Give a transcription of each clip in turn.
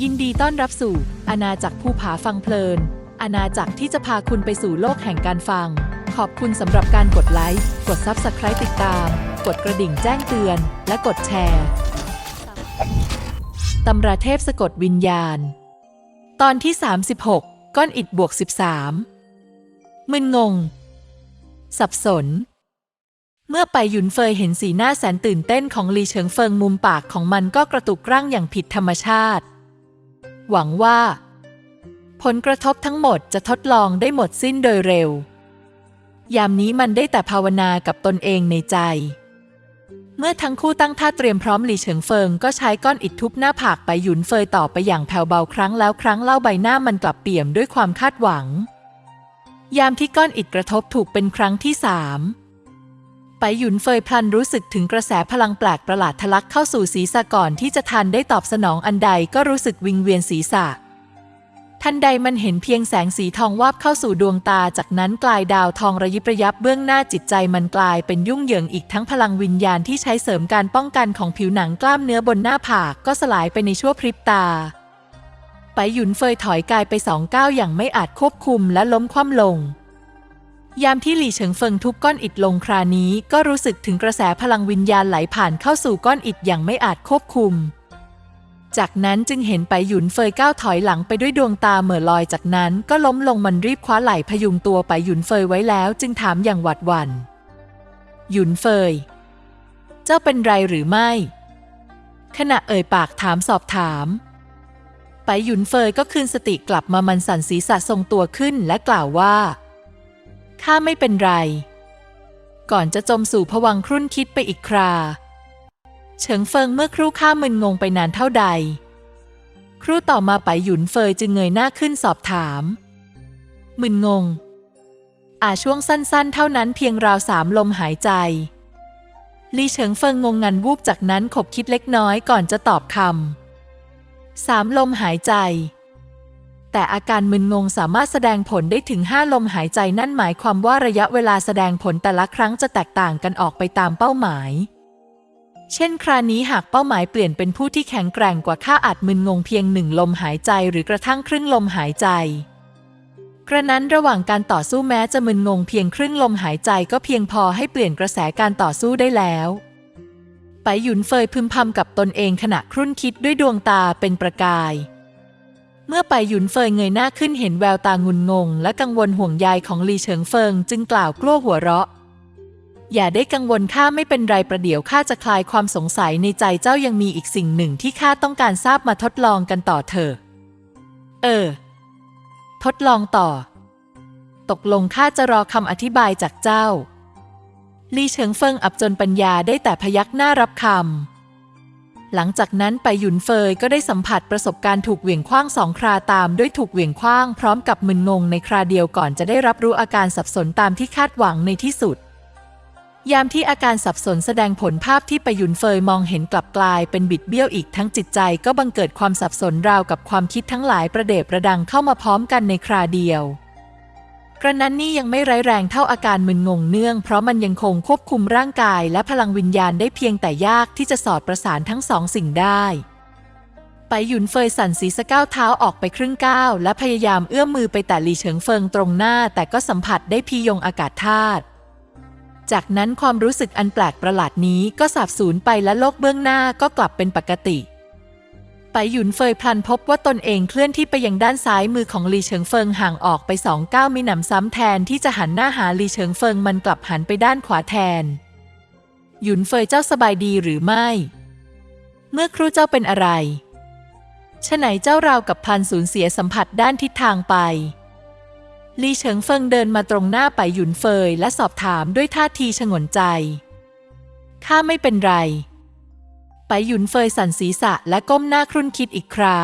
ยินดีต้อนรับสู่อาณาจักรภูผาฟังเพลิน อาณาจักรที่จะพาคุณไปสู่โลกแห่งการฟัง ขอบคุณสำหรับการกดไลค์ กด Subscribe ติดตาม กดกระดิ่งแจ้งเตือน และกดแชร์ตำราเทพสะกดวิญญาณ ตอนที่ 36 ก้อนอิฐบวก 13 มึนงง สับสน เมื่อไปหยุนเฟยเห็นสีหน้าแสนตื่นเต้นของลีเฉิงเฟิงมุมปากของมันก็กระตุกร่างอย่างผิดธรรมชาติ หวังว่า ผลกระทบทั้งหมดจะทดลองได้หมดสิ้นโดยเร็ว ยามนี้มันได้แต่ภาวนากับตนเองในใจ เมื่อทั้งคู่ตั้งท่าเตรียมพร้อมหลีเฉิงเฟิงก็ใช้ก้อนอิฐทุบหน้าผากไปหยุนเฟยต่อไปอย่างแผ่วเบาครั้งแล้วครั้งเล่าใบหน้ามันกลับเปี่ยมด้วยความคาดหวัง ยามที่ก้อนอิฐกระทบถูกเป็นครั้งที่สาม ไปหยุนเฟยพลันรู้สึกถึงกระแสพลังแปลกประหลาดทะลักเข้าสู่ศีรษะก่อนที่จะทันได้ตอบสนองอันใดก็รู้สึกวิงเวียนศีรษะ ทันใดมันเห็นเพียงแสงสีทองวาบเข้าสู่ดวงตา จากนั้นกลายดาวทองระยิบระยับเบื้องหน้าจิตใจมันกลายเป็นยุ่งเหยิงอีกทั้งพลังวิญญาณที่ใช้เสริมการป้องกันของผิวหนังกล้ามเนื้อบนหน้าผากก็สลายไปในชั่วพริบตา ไปหยุนเฟยถอยกายไปสองก้าวอย่างไม่อาจควบคุมและล้มคว่ำลง ยามที่หลี่เฉิงเฟิงทุบก้อนอิฐลงครานี้ ก็รู้สึกถึงกระแสพลังวิญญาณไหลผ่านเข้าสู่ก้อนอิฐอย่างไม่อาจควบคุม จากนั้นจึงเห็นไปหยุนเฟยก้าวถอยหลังไปด้วยดวงตาเหม่อลอยจากนั้น ก็ล้มลงมันรีบคว้าไหล่พยุงตัวไปหยุนเฟยไว้แล้ว จึงถามอย่างหวาดหวัน่นหยุนเฟย เจ้าเป็นไรหรือไม่ ขณะเอ่ยปากถามสอบถามไปหยุนเฟยก็คืนสติกลับมามันสั่นศีรษะทรงตัวขึ้นและกล่าวว่า ข้าไม่เป็นไร ก่อนจะจมสู่ผวังครุ่นคิดไปอีกครา เฉิงเฟิงเมื่อครู่ข้ามึนงงไปนานเท่าใด ครู่ต่อมาไปหยุนเฟยจึงเงยหน้าขึ้นสอบถาม มึนงง อาช่วงสั้นๆ เท่านั้นเพียงราวสามลมหายใจ ลีเฉิงเฟิงงงงันวูบจากนั้นขบคิดเล็กน้อยก่อนจะตอบคำสามลมหายใจ แต่อาการมึนงงสามารถแสดงผลได้ถึง 5 ลมหายใจนั่นหมายความว่าระยะเวลาแสดงผลแต่ละครั้งจะแตกต่างกันออกไปตามเป้าหมาย เช่น ครานี้หากเป้าหมายเปลี่ยนเป็นผู้ที่แข็งแกร่งกว่าข้าอาจมึนงงเพียงหนึ่งลมหายใจหรือกระทั่งครึ่งลมหายใจ กระนั้นระหว่างการต่อสู้แม้จะมึนงงเพียงครึ่งลมหายใจก็เพียงพอให้เปลี่ยนกระแสการต่อสู้ได้แล้วไปหยุนเฟยพึมพำกับตนเองขณะครุ่นคิดด้วยดวงตาเป็นประกาย เมื่อไปหยุนเฟยเงยหน้าขึ้นเห็นแววตางุนงง และกังวลห่วงใยของลีเฉิงเฟิงจึงกล่าวกลั้วหัวเราะ อย่าได้กังวลข้าไม่เป็นไรประเดี๋ยวข้าจะคลายความสงสัยในใจเจ้ายังมีอีกสิ่งหนึ่งที่ข้าต้องการทราบมาทดลองกันต่อเถอะเออ ทดลองต่อ ตกลงข้าจะรอคำอธิบายจากเจ้า ลีเฉิงเฟิงอับจนปัญญาได้แต่พยักหน้ารับคำ หลังจากนั้นไปหยุนเฟยก็ได้สัมผัสประสบการณ์ถูกเหวี่ยงคว้างสองคราตามด้วยถูกเหวี่ยงคว้างพร้อมกับมึนงงในคราเดียวก่อนจะได้รับรู้อาการสับสนตามที่คาดหวังในที่สุด ยามที่อาการสับสนแสดงผลภาพที่ไปหยุนเฟยมองเห็นกลับกลายเป็นบิดเบี้ยวอีกทั้งจิตใจก็บังเกิดความสับสนราวกับความคิดทั้งหลายประเดประดังเข้ามาพร้อมกันในคราเดียว กระนั้นนี่ยังไม่ร้ายแรงเท่าอาการมึนงงเนื่อง เพราะมันยังคงควบคุมร่างกายและพลังวิญญาณได้เพียงแต่ยากที่จะสอดประสานทั้งสองสิ่งได้ไปหยุนเฟยสั่นศีรษะก้าวเท้าออกไปครึ่งก้าว และพยายามเอื้อมมือไปแต่หลีเฉิงเฟิงตรงหน้า แต่ก็สัมผัสได้พียงอากาศธาตุจากนั้นความรู้สึกอันแปลกประหลาดนี้ก็สาบสูญไปและโลกเบื้องหน้าก็กลับเป็นปกติ ไปหยุนเฟยพลันพบว่าตนเองเคลื่อนที่ไปยังด้านซ้ายมือของลีเฉิงเฟิงห่างออกไปสองก้าวมีหนำซ้ำแทนที่จะหันหน้าหาลีเฉิงเฟิงมันกลับหันไปด้านขวาแทน หยุนเฟยเจ้าสบายดีหรือไม่ เมื่อครูเจ้าเป็นอะไรฉะไหนเจ้าราวกับพันสูญเสียสัมผัสด้านทิศทางไป ลีเฉิงเฟิงเดินมาตรงหน้าไปหยุนเฟยและสอบถามด้วยท่าทีฉงนใจ ข้าไม่เป็นไร ไปหยุนเฟยสั่นศีรษะและก้มหน้าครุ่นคิดอีกครา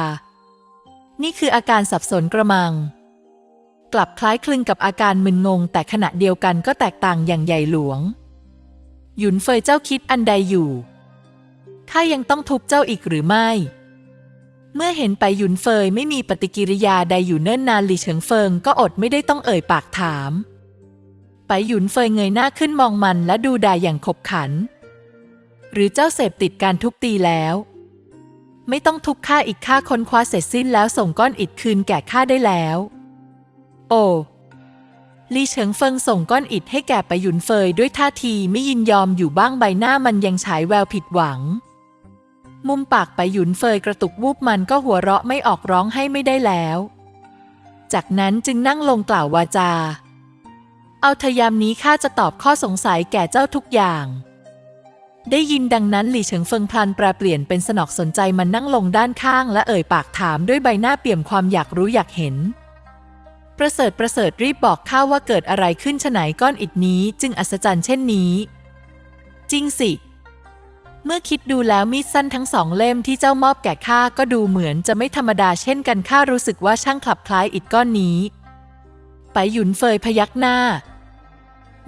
นี่คืออาการสับสนกระมัง กลับคล้ายคลึงกับอาการมึนงง แต่ขณะเดียวกันก็แตกต่างอย่างใหญ่หลวง หยุนเฟยเจ้าคิดอันใดอยู่ข้ายังต้องทุบเจ้าอีกหรือไม่ เมื่อเห็นไปหยุนเฟยไม่มีปฏิกิริยาใดอยู่เนิ่นนานหลีเฉิงเฟิงก็อดไม่ได้ต้องเอ่ยปากถาม ไปหยุนเฟยเงยหน้าขึ้นมองมันและดูด่าอย่างขบขัน หรือเจ้าเสพติดการทุบตีแล้ว ไม่ต้องทุกข้าอีกข้าค้นคว้าเสร็จสิ้นแล้วส่งก้อนอิฐคืนแก่ข้าได้แล้ว โอ้ลีเฉิงเฟิงส่งก้อนอิฐให้แก่ไปหยุนเฟยด้วยท่าทีไม่ยินยอมอยู่บ้างใบหน้ามันยังฉายแววผิดหวัง มุมปากไปหยุนเฟยกระตุกวูบมันก็หัวเราะไม่ออกร้องให้ไม่ได้แล้ว จากนั้นจึงนั่งลงกล่าววาจา เอาเถอะยามนี้ข้าจะตอบข้อสงสัยแก่เจ้าทุกอย่าง ได้ยินดังนั้นหลี่เฉิงเฟิงพลันแปรเปลี่ยนเป็นสนอกสนใจมันนั่งลงด้านข้างและเอ่ยปากถามด้วยใบหน้าเปี่ยมความอยากรู้อยากเห็น ประเสริฐประเสริฐรีบบอกข้าว่าเกิดอะไรขึ้นฉะไหนก้อนอิฐนี้จึงอัศจรรย์เช่นนี้ จริงสิ เมื่อคิดดูแล้วมีดสั้นทั้งสองเล่มที่เจ้ามอบแก่ข้าก็ดูเหมือนจะไม่ธรรมดาเช่นกันข้ารู้สึกว่าช่างคลับคล้ายอิฐก้อนนี้ ไปหยุนเฟยพยักหน้า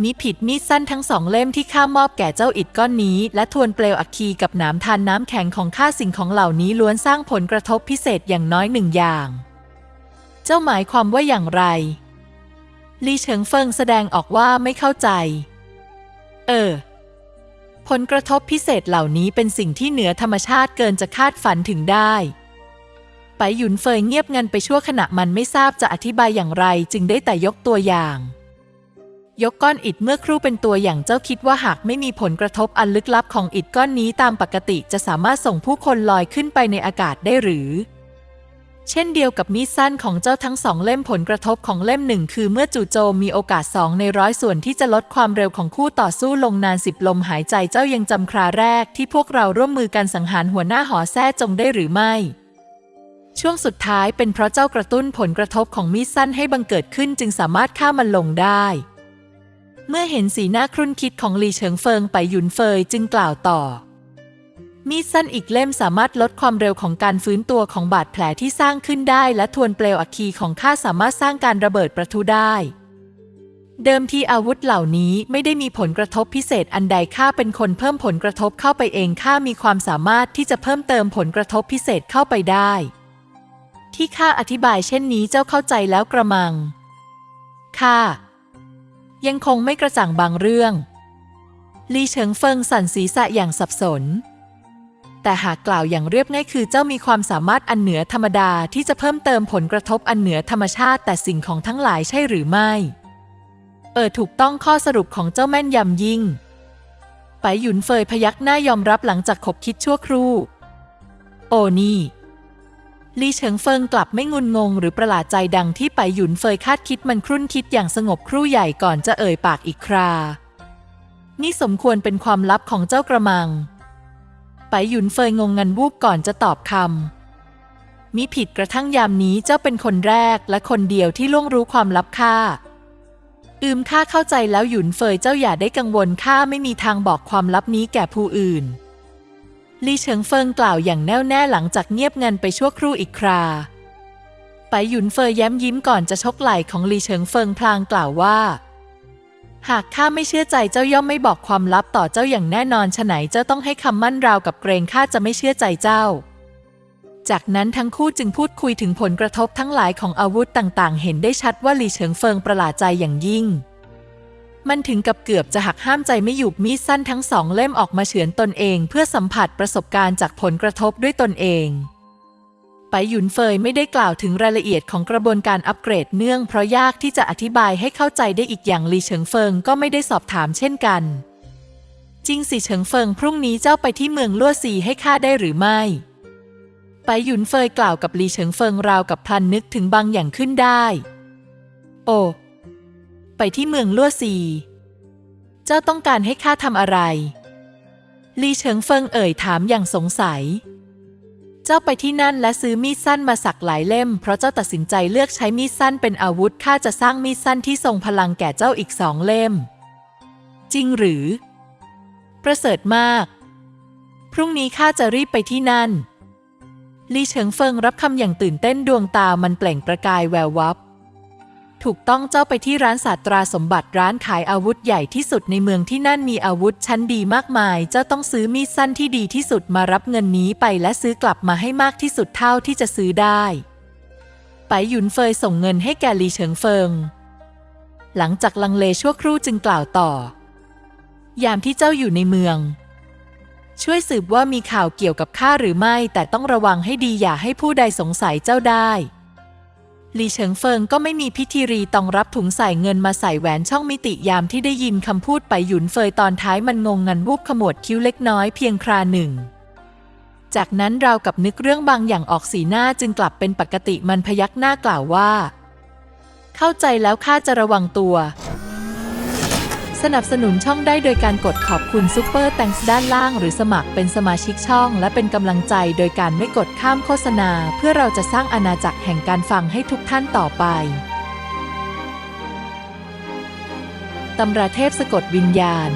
มิผิดมีดสั้นทั้งสองเล่มที่ข้ามอบแก่เจ้าอิฐก้อนนี้ และทวนเปลวอัคคีกับหนามทานน้ำแข็งของข้าสิ่งของเหล่านี้ล้วนสร้างผลกระทบพิเศษอย่างน้อยหนึ่งอย่าง เจ้าหมายความว่าอย่างไร ลีเฉิงเฟิงแสดงออกว่าไม่เข้าใจ เออ ผลกระทบพิเศษเหล่านี้เป็นสิ่งที่เหนือธรรมชาติเกินจะคาดฝันถึงได้ไปหยุนเฟยเงียบงันไปชั่วขณะมันไม่ทราบจะอธิบายอย่างไร จึงได้แต่ยกตัวอย่าง ยกก้อนอิฐเมื่อครู่เป็นตัวอย่างเจ้าคิดว่าหากไม่มีผลกระทบอันลึกลับของอิฐก้อนนี้ตามปกติจะสามารถส่งผู้คนลอยขึ้นไปในอากาศได้หรือ เช่นเดียวกับมีดสั้นของเจ้าทั้งสองเล่มผลกระทบของเล่มหนึ่งคือเมื่อจู่โจมมีโอกาสสองในร้อยส่วนที่จะลดความเร็วของคู่ต่อสู้ลงนานสิบลมหายใจเจ้ายังจำคราแรกที่พวกเราร่วมมือกันสังหารหัวหน้าหอแท้จงได้หรือไม่ช่วงสุดท้ายเป็นเพราะเจ้ากระตุ้นผลกระทบของมีดสั้นให้บังเกิดขึ้นจึงสามารถฆ่ามันลงได้ เมื่อเห็นสีหน้าครุ่นคิดของหลีเฉิงเฟิงไปหยุนเฟยจึงกล่าวต่อ มีดสั้นอีกเล่มสามารถลดความเร็วของการฟื้นตัวของบาดแผลที่สร้างขึ้นได้ และทวนเปลวอัคคีของข้าสามารถสร้างการระเบิดประทุได้ เดิมทีอาวุธเหล่านี้ไม่ได้มีผลกระทบพิเศษอันใดข้าเป็นคนเพิ่มผลกระทบเข้าไปเองข้ามีความสามารถที่จะเพิ่มเติมผลกระทบพิเศษเข้าไปได้ ที่ข้าอธิบายเช่นนี้เจ้าเข้าใจแล้วกระมังข้า ยังคงไม่กระจ่างบางเรื่อง ลีเฉิงเฟิงสั่นศีรษะอย่างสับสน แต่หากกล่าวอย่างเรียบง่ายคือเจ้ามีความสามารถอันเหนือธรรมดาที่จะเพิ่มเติมผลกระทบอันเหนือธรรมชาติแต่สิ่งของทั้งหลายใช่หรือไม่ เออถูกต้องข้อสรุปของเจ้าแม่นยำยิ่งไปหยุนเฟยพยักหน้ายอมรับหลังจากขบคิดชั่วครู่ โอ้นี่ ลีเฉิงเฟิงกลับไม่งุนงง หรือประหลาดใจดังที่ไปหยุนเฟยคาดคิดมันครุ่นคิดอย่างสงบครู่ใหญ่ก่อนจะเอ่ยปากอีกครา นี่สมควรเป็นความลับของเจ้ากระมัง ไปหยุนเฟยงงงันวูบก่อนจะตอบคำมิผิดกระทั่งยามนี้เจ้าเป็นคนแรกและคนเดียวที่ล่วงรู้ความลับข้าอืมข้าเข้าใจแล้วหยุนเฟยเจ้าอย่าได้กังวลข้าไม่มีทางบอกความลับนี้แก่ผู้อื่น ลีเฉิงเฟิงกล่าวอย่างแน่วแน่หลังจากเงียบงันไปชั่วครู่อีกคราไปหยุนเฟยแย้มยิ้มก่อนจะชกไหล่ของลีเฉิงเฟิงพลางกล่าวว่า หากข้าไม่เชื่อใจเจ้าย่อมไม่บอกความลับต่อเจ้าอย่างแน่นอนฉะไหนเจ้าต้องให้คำมั่นราวกับเกรงข้าจะไม่เชื่อใจเจ้า จากนั้นทั้งคู่จึงพูดคุยถึงผลกระทบทั้งหลายของอาวุธต่างๆ เห็นได้ชัดว่าลีเฉิงเฟิงประหลาดใจอย่างยิ่ง มันถึงกับเกือบจะหักห้ามใจไม่หยุบมีดสั้นทั้งสองเล่มออกมาเฉือนตนเอง เพื่อสัมผัสประสบการณ์จากผลกระทบด้วยตนเองไปหยุนเฟยไม่ได้กล่าวถึงรายละเอียดของกระบวนการอัปเกรดเนื่องเพราะยากที่จะอธิบายให้เข้าใจได้อีกอย่างลีเฉิงเฟิงก็ไม่ได้สอบถามเช่นกัน จริงสิเฉิงเฟิงพรุ่งนี้เจ้าไปที่เมืองลั่วซีให้ข้าได้หรือไม่ไปหยุนเฟยกล่าวกับลีเฉิงเฟิงราวกับพลันนึกถึงบางอย่างขึ้นได้ โอ้ ไปที่เมืองลั่วซี เจ้าต้องการให้ข้าทำอะไร ลีเฉิงเฟิงเอ่ยถามอย่างสงสัย เจ้าไปที่นั่นและซื้อมีดสั้นมาสักหลายเล่ม เพราะเจ้าตัดสินใจเลือกใช้มีดสั้นเป็นอาวุธข้าจะสร้างมีดสั้นที่ทรงพลังแก่เจ้าอีกสองเล่ม จริงหรือ ประเสริฐมาก พรุ่งนี้ข้าจะรีบไปที่นั่น ลีเฉิงเฟิงรับคำอย่างตื่นเต้นดวงตามันเปล่งประกายแวววับ ถูกต้องเจ้าไปที่ร้านศาสตราสมบัติร้านขายอาวุธใหญ่ที่สุดในเมืองที่นั่นมีอาวุธชั้นดีมากมาย เจ้าต้องซื้อมีดสั้นที่ดีที่สุดมารับเงินนี้ไปและซื้อกลับมาให้มากที่สุดเท่าที่จะซื้อได้ไปหยุนเฟยส่งเงินให้แกลีเฉิงเฟิง หลังจากลังเลชั่วครู่จึงกล่าวต่อ ยามที่เจ้าอยู่ในเมือง ช่วยสืบว่ามีข่าวเกี่ยวกับข้าหรือไม่แต่ต้องระวังให้ดีอย่าให้ผู้ใดสงสัยเจ้าได้ หลีเฉิงเฟิงก็ไม่มีพิธีรีต้องรับถุงใส่เงินมาใส่แหวนช่องมิติยามที่ได้ยินคำพูดไปหยุนเฟยตอนท้ายมันงงงันวูบขมวดคิ้วเล็กน้อยเพียงคราหนึ่ง จากนั้นเรากับนึกเรื่องบางอย่างออกสีหน้าจึงกลับเป็นปกติมันพยักหน้ากล่าวว่า เข้าใจแล้วข้าจะระวังตัว สนับสนุนช่องได้โดยการกดขอบคุณซุปเปอร์แตงส์ด้านล่าง หรือสมัครเป็นสมาชิกช่อง และเป็นกำลังใจโดยการไม่กดข้ามโฆษณา เพื่อเราจะสร้างอาณาจักรแห่งการฟังให้ทุกท่านต่อไปตำราเทพสะกดวิญญาณ